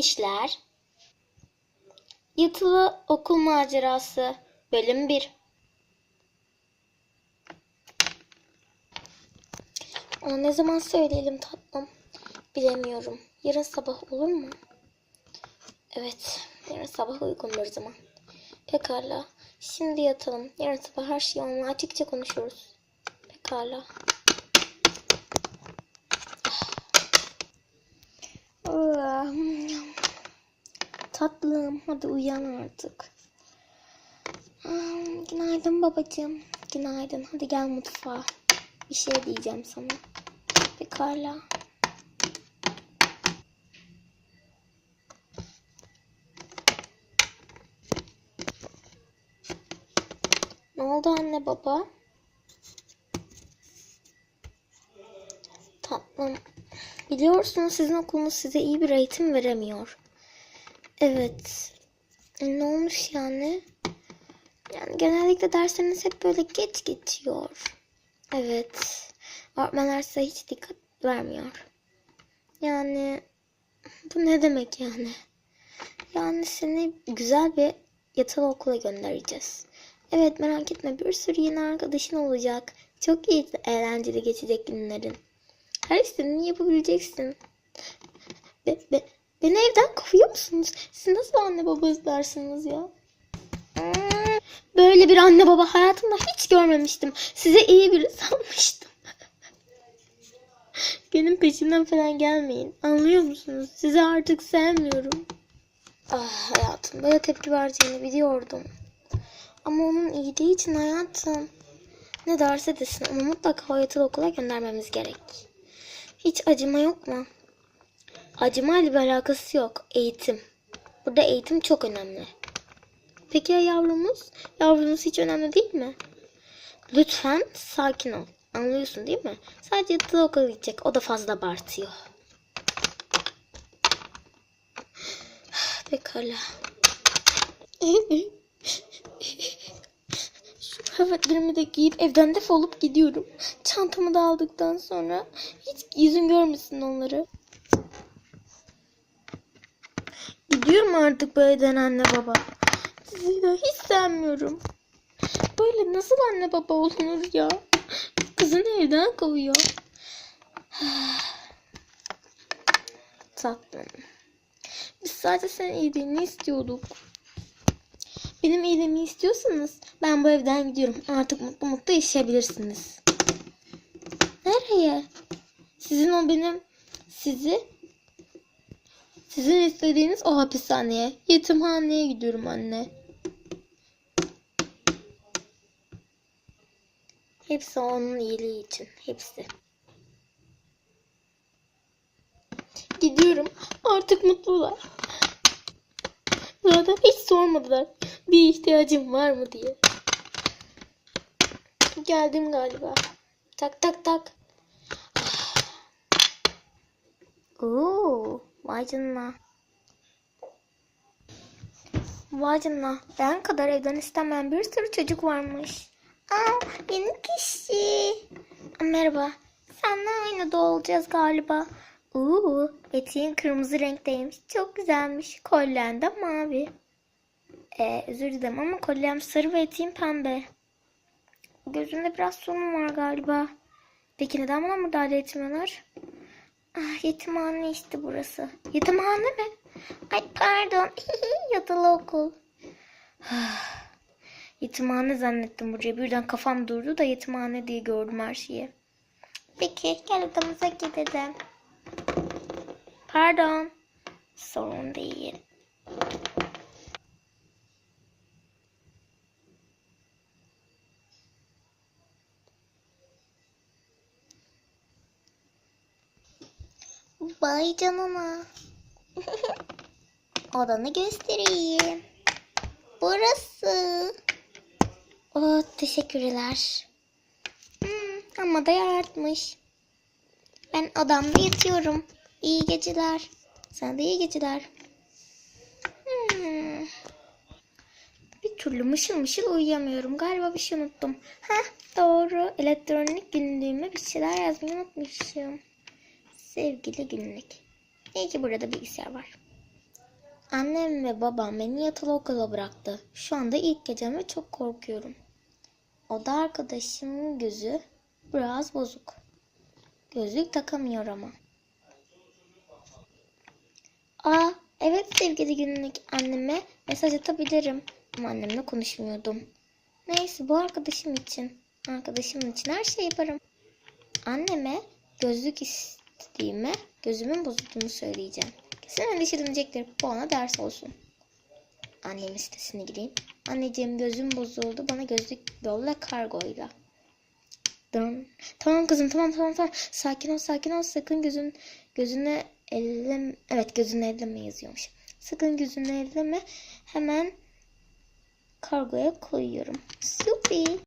işler. Yatılı okul macerası bölüm 1. Ona ne zaman söyleyelim tatlım? Bilemiyorum. Yarın sabah olur mu? Evet. Yarın sabah uygundur o zaman. Pekala. Şimdi yatalım. Yarın sabah her şeyi onunla açıkça konuşuruz. Pekala. Ah. Tatlım hadi uyan artık. Ah, Günaydın babacığım. Günaydın. Hadi gel mutfağa. Bir şey diyeceğim sana. Pekala. Ne oldu anne baba? Tatlım. Biliyorsunuz sizin okulunuz size iyi bir eğitim veremiyor. Evet. Ne olmuş yani? Yani genellikle dersleriniz hep böyle geç geçiyor. Evet. Öğretmenler size hiç dikkat vermiyor. Yani bu ne demek yani? Yani seni güzel bir yatılı okula göndereceğiz. Evet merak etme bir sürü yeni arkadaşın olacak. Çok iyi eğlenceli geçecek günlerin. Her istediğini yapabileceksin. Be, be, beni evden kovuyor musunuz? Siz nasıl anne baba izlersiniz ya? Böyle bir anne baba hayatımda hiç görmemiştim. Size iyi biri sanmıştım. Benim peşimden falan gelmeyin. Anlıyor musunuz? Sizi artık sevmiyorum. Ah hayatım böyle tepki vereceğini biliyordum. Ama onun iyiliği için hayatım. Ne derse desin ama mutlaka o yatılı okula göndermemiz gerek. Hiç acıma yok mu? Acıma ile bir alakası yok. Eğitim. Burada eğitim çok önemli. Peki ya yavrumuz? Yavrumuz hiç önemli değil mi? Lütfen sakin ol. Anlıyorsun değil mi? Sadece yatılı okula gidecek. O da fazla abartıyor. Pekala. Şu kıyafetlerimi de giyip evden defolup gidiyorum. Çantamı da aldıktan sonra hiç yüzün görmesin onları. Gidiyorum artık bu evden anne baba. Sizi de hiç sevmiyorum. Böyle nasıl anne baba olunur ya? Kızını evden kovuyor. Tatlım. Biz sadece senin iyiliğini istiyorduk. Benim iyiliğimi istiyorsanız ben bu evden gidiyorum. Artık mutlu mutlu yaşayabilirsiniz. Nereye? Sizin o benim sizi sizin istediğiniz o hapishaneye, yetimhaneye gidiyorum anne. Hepsi onun iyiliği için. Hepsi. Gidiyorum. Artık mutlular. Zaten hiç sormadılar. Bir ihtiyacım var mı diye. Geldim galiba. Tak tak tak. Oo, vay canına. Vay canına. Ben kadar evden istemeyen bir sürü çocuk varmış. Aa, yeni kişi. Merhaba. Seninle aynı da olacağız galiba. Uuu, eteğin kırmızı renkteymiş. Çok güzelmiş. Kolyen de mavi. Ee, özür dilerim ama kolyem sarı ve eteğim pembe. Gözünde biraz sorun var galiba. Peki neden bana müdahale etmiyorlar? Ah, yetimhane işte burası. Yetimhane mi? Ay pardon. Yatılı okul. yetimhane zannettim buraya. Birden kafam durdu da yetimhane diye gördüm her şeyi. Peki gel odamıza gidelim. Pardon. Sorun değil. Vay canına. Odanı göstereyim. Burası. Oh, teşekkürler. Hmm, ama da artmış. Ben odamda yatıyorum. İyi geceler. Sana da iyi geceler. Hmm. Bir türlü mışıl mışıl uyuyamıyorum. Galiba bir şey unuttum. Heh doğru. Elektronik günlüğüme bir şeyler yazmayı unutmuşum. Sevgili günlük. İyi ki burada bilgisayar var. Annem ve babam beni yatılı okula bıraktı. Şu anda ilk gecem ve çok korkuyorum. Oda arkadaşımın gözü biraz bozuk. Gözlük takamıyor ama. Aa, evet sevgili günlük anneme mesaj atabilirim. Ama annemle konuşmuyordum. Neyse bu arkadaşım için. Arkadaşım için her şeyi yaparım. Anneme gözlük istediğime gözümün bozulduğunu söyleyeceğim. Kesin endişelenecektir. Bu ona ders olsun. Annemin sitesine gireyim. Anneciğim gözüm bozuldu. Bana gözlük yolla kargoyla. Dın. Tamam kızım tamam tamam tamam. Sakin ol sakin ol. Sakın gözün gözüne elleme. Evet gözüne elleme yazıyormuş. Sakın gözüne elleme. Hemen kargoya koyuyorum. Süper.